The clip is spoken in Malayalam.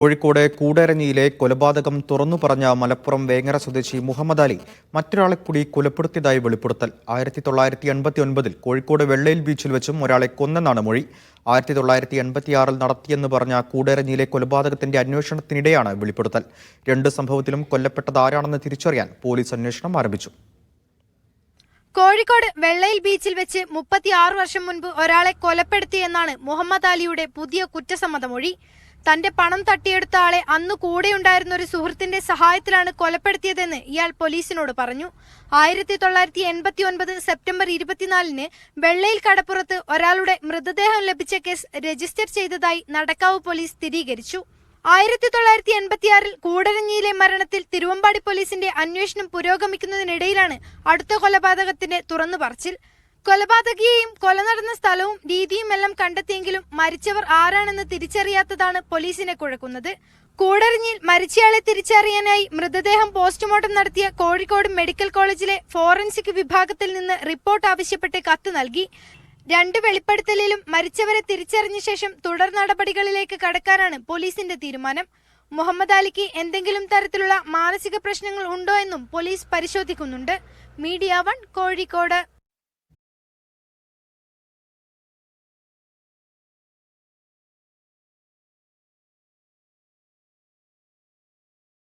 കോഴിക്കോട് കൂടരഞ്ഞിയിലെ കൊലപാതകം തുറന്നു പറഞ്ഞ മലപ്പുറം വേങ്ങര സ്വദേശി മുഹമ്മദ് അലി മറ്റൊരാളെ കൂടി കൊലപ്പെടുത്തിയതായി വെളിപ്പെടുത്തൽ. ആയിരത്തി തൊള്ളായിരത്തി എൺപത്തി ഒൻപതിൽ കോഴിക്കോട് വെള്ളയിൽ ബീച്ചിൽ വെച്ചും ഒരാളെ കൊന്നെന്നാണ് മൊഴി. ആയിരത്തി തൊള്ളായിരത്തി എൺപത്തിയാറിൽ നടത്തിയെന്ന് പറഞ്ഞ കൂടരഞ്ഞിയിലെ കൊലപാതകത്തിന്റെ അന്വേഷണത്തിനിടെയാണ് വെളിപ്പെടുത്തൽ. രണ്ട് സംഭവത്തിലും കൊല്ലപ്പെട്ടത് ആരാണെന്ന് തിരിച്ചറിയാൻ പോലീസ് അന്വേഷണം ആരംഭിച്ചു. കോഴിക്കോട് വെള്ളയിൽ ബീച്ചിൽ വെച്ച് മുപ്പത്തിയാറ് വർഷം മുൻപ് ഒരാളെ കൊലപ്പെടുത്തിയെന്നാണ് മുഹമ്മദ് അലിയുടെ പുതിയ കുറ്റസമ്മതമൊഴി. തന്റെ പണം തട്ടിയെടുത്ത ആളെ അന്ന് കൂടെയുണ്ടായിരുന്ന ഒരു സുഹൃത്തിന്റെ സഹായത്തിലാണ് കൊലപ്പെടുത്തിയതെന്ന് ഇയാൾ പോലീസിനോട് പറഞ്ഞു. ആയിരത്തി തൊള്ളായിരത്തി എൺപത്തി ഒൻപത് സെപ്റ്റംബർ ഇരുപത്തിനാലിന് വെള്ളയിൽ കടപ്പുറത്ത് ഒരാളുടെ മൃതദേഹം ലഭിച്ച കേസ് രജിസ്റ്റർ ചെയ്തതായി നടക്കാവ് പോലീസ് സ്ഥിരീകരിച്ചു. ആയിരത്തി തൊള്ളായിരത്തി എൺപത്തിയാറിൽ കൂടരഞ്ഞിയിലെ മരണത്തിൽ തിരുവമ്പാടി പോലീസിന്റെ അന്വേഷണം പുരോഗമിക്കുന്നതിനിടയിലാണ് അടുത്ത കൊലപാതകത്തിന്റെ തുറന്നു പറച്ചിൽ. കൊലപാതകിയെയും കൊല നടന്ന സ്ഥലവും രീതിയും എല്ലാം കണ്ടെത്തിയെങ്കിലും മരിച്ചവർ ആരാണെന്ന് തിരിച്ചറിയാത്തതാണ് പോലീസിനെ കുഴക്കുന്നത്. കൂടരഞ്ഞിൽ മരിച്ചയാളെ തിരിച്ചറിയാനായി മൃതദേഹം പോസ്റ്റ്മോർട്ടം നടത്തിയ കോഴിക്കോട് മെഡിക്കൽ കോളേജിലെ ഫോറൻസിക് വിഭാഗത്തിൽ നിന്ന് റിപ്പോർട്ട് ആവശ്യപ്പെട്ട് കത്ത് നൽകി. രണ്ട് വെളിപ്പെടുത്തലിലും മരിച്ചവരെ തിരിച്ചറിഞ്ഞ ശേഷം തുടർ നടപടികളിലേക്ക് കടക്കാനാണ് പോലീസിന്റെ തീരുമാനം. മുഹമ്മദ് അലിക്ക് എന്തെങ്കിലും തരത്തിലുള്ള മാനസിക പ്രശ്നങ്ങൾ ഉണ്ടോ എന്നും പോലീസ് പരിശോധിക്കുന്നുണ്ട്. Media one Kozhikode.